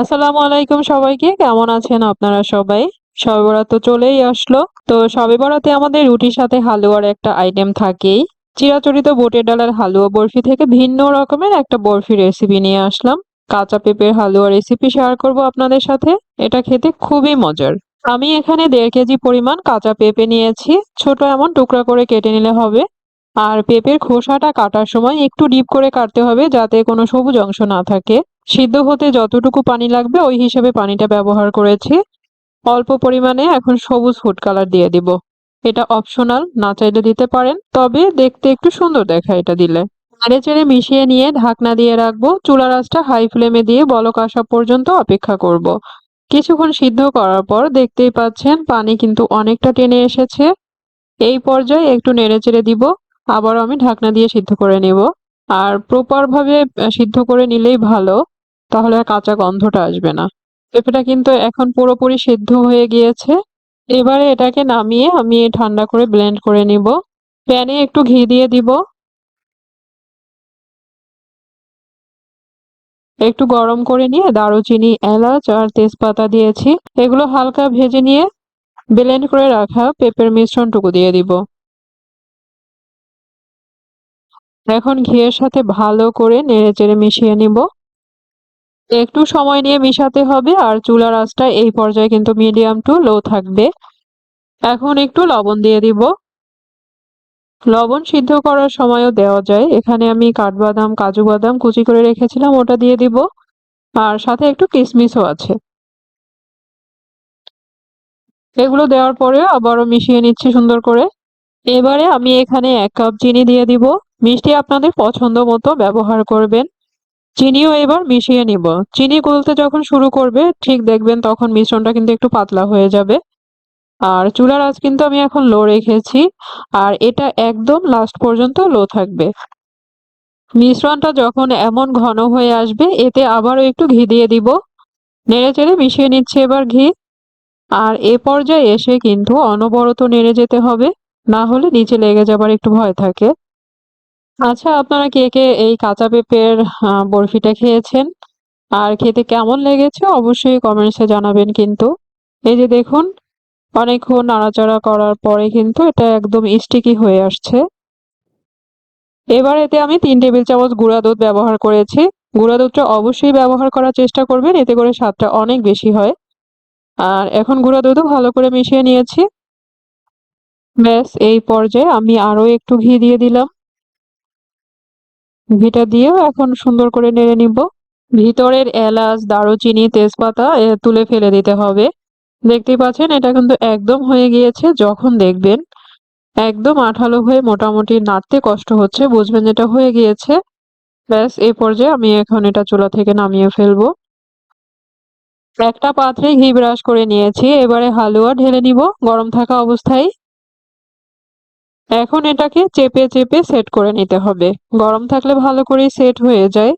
আসসালামু আলাইকুম সবাইকে, কেমন আছেন আপনারা সবাই? সবে বরাত তো চলেই আসলো। তো সবে বরাতে আমাদের রুটির সাথে হালুয়ার একটা আইটেম থাকেই। চিরাচরিত বোটের ডালের হালুয়া বরফি থেকে ভিন্ন রকমের একটা বরফি রেসিপি নিয়ে আসলাম। কাঁচা পেঁপের হালুয়া রেসিপি শেয়ার করব আপনাদের সাথে। এটা খেতে খুবই মজার। আমি এখানে দেড় কেজি পরিমাণ কাঁচা পেঁপে নিয়েছি। ছোট এমন টুকরা করে কেটে নিলে হবে। আর পেঁপের খোসাটা কাটার সময় একটু ডিপ করে কাটতে হবে যাতে কোনো সবুজ অংশ না থাকে। সিদ্ধ হতে যতটুকু পানি লাগবে, ওই হিসেবে পানিটা ব্যবহার করেছি। অল্প পরিমাণে এখন সবুজ ফুড কালার দিয়ে দিব। এটা অপশনাল, না চাইলে দিতে পারেন, তবে দেখতে একটু সুন্দর দেখায় এটা দিলে। নেড়ে চেড়ে মিশিয়ে নিয়ে ঢাকনা দিয়ে রাখব। চুলা রাসটা হাই ফ্লেমে দিয়ে বলক আসা পর্যন্ত অপেক্ষা করব। কিছুক্ষণ সিদ্ধ করার পর দেখতেই পাচ্ছেন পানি কিন্তু অনেকটা টেনে এসেছে। এই পর্যায়ে একটু নেড়ে চেড়ে দিব। আবারও আমি ঢাকনা দিয়ে সিদ্ধ করে নেব। আর প্রপার ভাবে সিদ্ধ করে নিলেই ভালো। তাহলে আর কাঁচা গন্ধটা আসবে না। পেঁপেটা কিন্তু এখন পুরোপুরি সিদ্ধ হয়ে গিয়েছে। এবারে এটাকে নামিয়ে আমি ঠান্ডা করে ব্লেন্ড করে নিব। প্যানে একটু ঘি দিয়ে দিব। একটু গরম করে নিয়ে দারুচিনি, এলাচ আর তেজপাতা দিয়েছি। এগুলো হালকা ভেজে নিয়ে ব্লেন্ড করে রাখা পেঁপের মিশ্রণটুকু দিয়ে দিব। এখন ঘিয়ের সাথে ভালো করে নেড়ে চেড়ে মিশিয়ে নিব। একটু সময় নিয়ে মিশাতে হবে আর চুলার আঁচটা এই পর্যায়ে কিন্তু মিডিয়াম টু লো থাকবে। এখন একটু লবণ দিয়ে দিব। লবণ সিদ্ধ করার সময়ও দেওয়া যায়। এখানে আমি কাঠবাদাম, কাজু বাদাম কুচি করে রেখেছিলাম, ওটা দিয়ে দিব। আর সাথে একটু কিশমিশও আছে। এগুলো দেওয়ার পরে আবারও মিশিয়ে নিচ্ছি সুন্দর করে। এবারে আমি এখানে এক কাপ চিনি দিয়ে দিব। মিষ্টি আপনাদের পছন্দ মতো ব্যবহার করবেন। চিনিও এবার মিশিয়ে নিব। চিনি গলতে যখন শুরু করবে, ঠিক দেখবেন তখন মিশ্রণটা কিন্তু একটু পাতলা হয়ে যাবে। আর চুলার আঁচ কিন্তু আমি এখন লো রেখেছি, আর এটা একদম লাস্ট পর্যন্ত লো থাকবে। মিশ্রণটা যখন এমন ঘন হয়ে আসবে, এতে আবারও একটু ঘি দিয়ে দিব। নেড়ে চেড়ে মিশিয়ে নিচ্ছে এবার ঘি। আর এ পর্যায়ে এসে কিন্তু অনবরত নেড়ে যেতে হবে, না হলে নিচে লেগে যাবার একটু ভয় থাকে। আচ্ছা আপনারা কে কে এই কাঁচা পেঁপের বরফিটা খেয়েছেন? আর খেতে কেমন লেগেছে? অবশ্যই কমেন্টসে জানাবেন কিন্তু। এই যে দেখুন, অনেকক্ষণ নাড়াচাড়া করার পরে কিন্তু এটা একদম স্টিকি হয়ে আসছে। এবার এতে আমি তিন টেবিল চামচ গুঁড়া দুধ ব্যবহার করেছি। গুঁড়া দুধটা অবশ্যই ব্যবহার করার চেষ্টা করবেন, এতে করে স্বাদটা অনেক বেশি হয়। আর এখন গুঁড়া দুধও ভালো করে মিশিয়ে নিয়েছি। ব্যাস, এই পর্যায়ে আমি আরও একটু ঘি দিয়ে দিলাম। ঘিটা দিয়েও এখন সুন্দর করে নেড়ে নিব। ভিতরের এলাচ, দারুচিনি, তেজপাতা তুলে ফেলে দিতে হবে। দেখতেই পাচ্ছেন, এটা কিন্তু একদম হয়ে গিয়েছে, যখন দেখবেন একদম আঠালো হয়ে মোটামুটি নাড়তে কষ্ট হচ্ছে, বুঝবেন যেটা হয়ে গিয়েছে। ব্যাস এই পর্যায়ে আমি এখন এটা চুলা থেকে নামিয়ে ফেলব। একটা পাত্রে ঘি ব্রাশ করে নিয়েছি, এবারে হালুয়া ঢেলে নিব, গরম থাকা অবস্থায়। এখন এটাকে চেপে চেপে সেট করে নিতে হবে। গরম থাকলে ভালো করে সেট হয়ে যায়।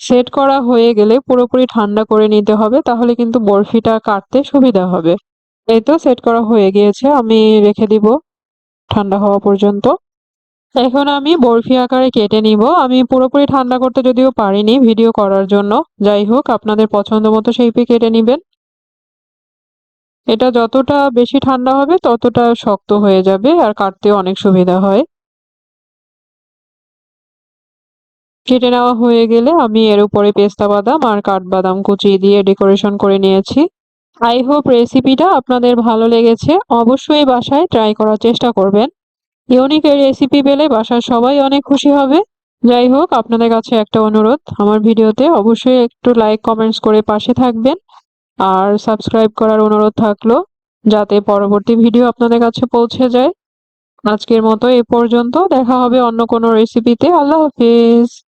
সেট করা হয়ে গেলে পুরোপুরি ঠান্ডা করে নিতে হবে, তাহলে কিন্তু বরফিটা কাটতে সুবিধা হবে। এই তো সেট করা হয়ে গিয়েছে, আমি রেখে দিব ঠান্ডা হওয়া পর্যন্ত। এখন আমি বরফি আকারে কেটে নিব। আমি পুরোপুরি ঠান্ডা করতে যদিও পারিনি ভিডিও করার জন্য। যাই হোক, আপনাদের পছন্দ মতো শেপে কেটে নিবেন। এটা যতটা বেশি ঠান্ডা হবে ততটা শক্ত হয়ে যাবে আর কাটতে অনেক সুবিধা হয়। কেটে নেওয়া হয়ে গেলে আমি এর উপরে পেস্তা বাদাম আর কাঠবাদাম কুচি দিয়ে ডেকোরেশন করে নিয়েছি। আই হোপ রেসিপিটা আপনাদের ভালো লেগেছে। অবশ্যই বাসায় ট্রাই করার চেষ্টা করবেন। ইউনিক এই রেসিপি পেলে বাসার সবাই অনেক খুশি হবে। যাই হোক, আপনাদের কাছে একটা অনুরোধ। আমার ভিডিওতে অবশ্যই একটু লাইক কমেন্টস করে পাশে থাকবেন। আর সাবস্ক্রাইব করার অনুরোধ থাকল যাতে পরবর্তী ভিডিও আপনাদের কাছে পৌঁছে যায়। আজকের মতো এ পর্যন্ত। দেখা হবে অন্য কোনো রেসিপিতে আল্লাহ হাফিজ।